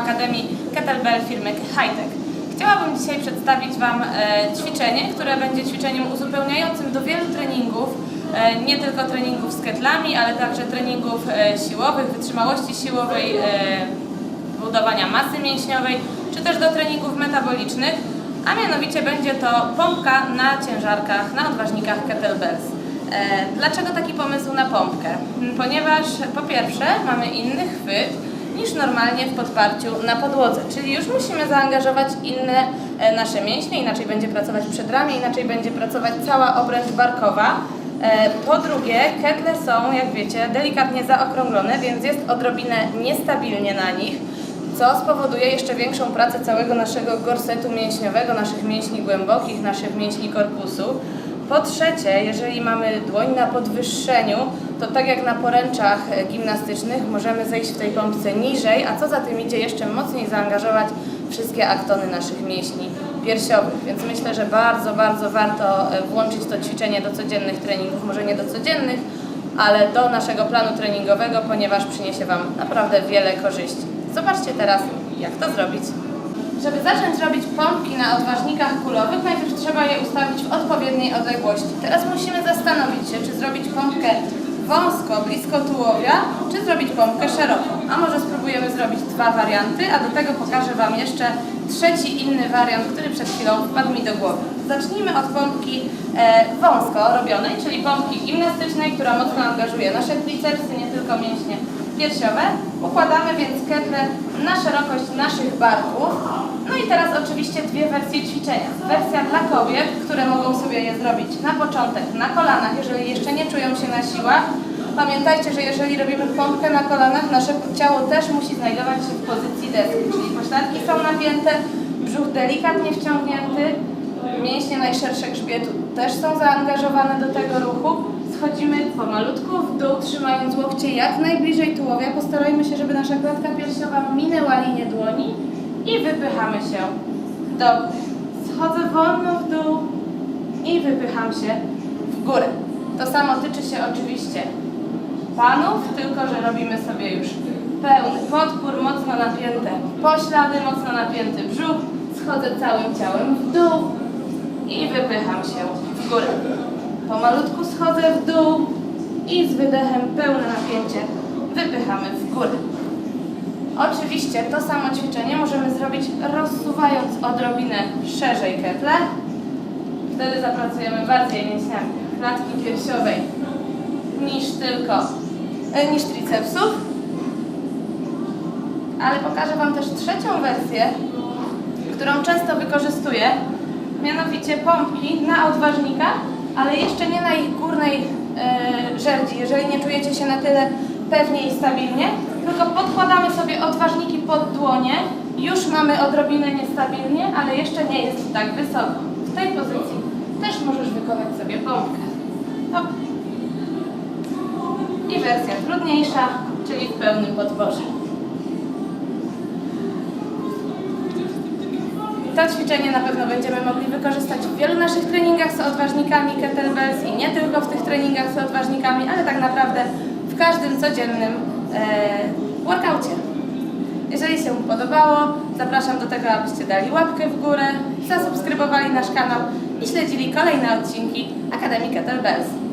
Akademii Kettlebell firmy Hightech. Chciałabym dzisiaj przedstawić Wam e, ćwiczenie, które będzie ćwiczeniem uzupełniającym do wielu treningów, e, nie tylko treningów z ketlami, ale także treningów e, siłowych, wytrzymałości siłowej, budowania masy mięśniowej, czy też do treningów metabolicznych, a mianowicie będzie to pompka na ciężarkach, na odważnikach kettlebells. Dlaczego taki pomysł na pompkę? Ponieważ po pierwsze mamy inny chwyt niż normalnie w podparciu na podłodze, czyli już musimy zaangażować inne e, nasze mięśnie, inaczej będzie pracować przedramię, inaczej będzie pracować cała obręcz barkowa. E, Po drugie, ketle są, jak wiecie, delikatnie zaokrąglone, więc jest odrobinę niestabilnie na nich, co spowoduje jeszcze większą pracę całego naszego gorsetu mięśniowego, naszych mięśni głębokich, naszych mięśni korpusu. Po trzecie, jeżeli mamy dłoń na podwyższeniu, to tak jak na poręczach gimnastycznych możemy zejść w tej pompce niżej, a co za tym idzie jeszcze mocniej zaangażować wszystkie aktony naszych mięśni piersiowych. Więc myślę, że bardzo, bardzo warto e, włączyć to ćwiczenie do codziennych treningów, może nie do codziennych, ale do naszego planu treningowego, ponieważ przyniesie Wam naprawdę wiele korzyści. Zobaczcie teraz, jak to zrobić. Żeby zacząć robić pompki na odważnikach kulowych, trzeba je ustawić w odpowiedniej odległości. Teraz musimy zastanowić się, czy zrobić pompkę wąsko, blisko tułowia, czy zrobić pompkę szeroko. A może spróbujemy zrobić dwa warianty, a do tego pokażę Wam jeszcze trzeci inny wariant, który przed chwilą wpadł mi do głowy. Zacznijmy od pompki e, wąsko robionej, czyli pompki gimnastycznej, która mocno angażuje nasze tricepsy, nie tylko mięśnie piersiowe. Układamy więc ketle na szerokość naszych barków. No i teraz oczywiście dwie wersje ćwiczenia. Wersja dla kobiet, które mogą sobie je zrobić na początek na kolanach, jeżeli jeszcze nie czują się na siłach. Pamiętajcie, że jeżeli robimy pompkę na kolanach, nasze ciało też musi znajdować się w pozycji deski, czyli pośladki są napięte, brzuch delikatnie wciągnięty, mięśnie najszersze grzbietu też są zaangażowane do tego ruchu. Schodzimy pomalutku w dół, trzymając łokcie jak najbliżej tułowia. Postarajmy się, żeby nasza klatka piersiowa minęła linię dłoni i wypychamy się do góry. Schodzę wolno w dół i wypycham się w górę. To samo tyczy się oczywiście panów, tylko że robimy sobie już pełny podpór, mocno napięte poślady, mocno napięty brzuch. Schodzę całym ciałem w dół i wypycham się w górę. Pomalutku schodzę w dół i z wydechem pełne napięcie wypychamy w górę. Oczywiście to samo ćwiczenie możemy zrobić rozsuwając odrobinę szerzej ketle. Wtedy zapracujemy bardziej mięśniami klatki piersiowej niż tylko e, niż tricepsów. Ale pokażę Wam też trzecią wersję, którą często wykorzystuję, mianowicie pompki na odważnika, ale jeszcze nie na ich górnej e, żerdzi, jeżeli nie czujecie się na tyle pewnie i stabilnie, tylko podkładamy sobie odważniki pod dłonie, już mamy odrobinę niestabilnie, ale jeszcze nie jest tak wysoko. W tej pozycji też możesz wykonać sobie pompkę. Hop. I wersja trudniejsza, czyli w pełnym podborze. To ćwiczenie na pewno będziemy mogli wykorzystać w wielu naszych treningach z odważnikami kettlebells i nie tylko w tych treningach z odważnikami, ale tak naprawdę w każdym codziennym e. Jeżeli się podobało, zapraszam do tego, abyście dali łapkę w górę, zasubskrybowali nasz kanał i śledzili kolejne odcinki Akademii Kettlebells.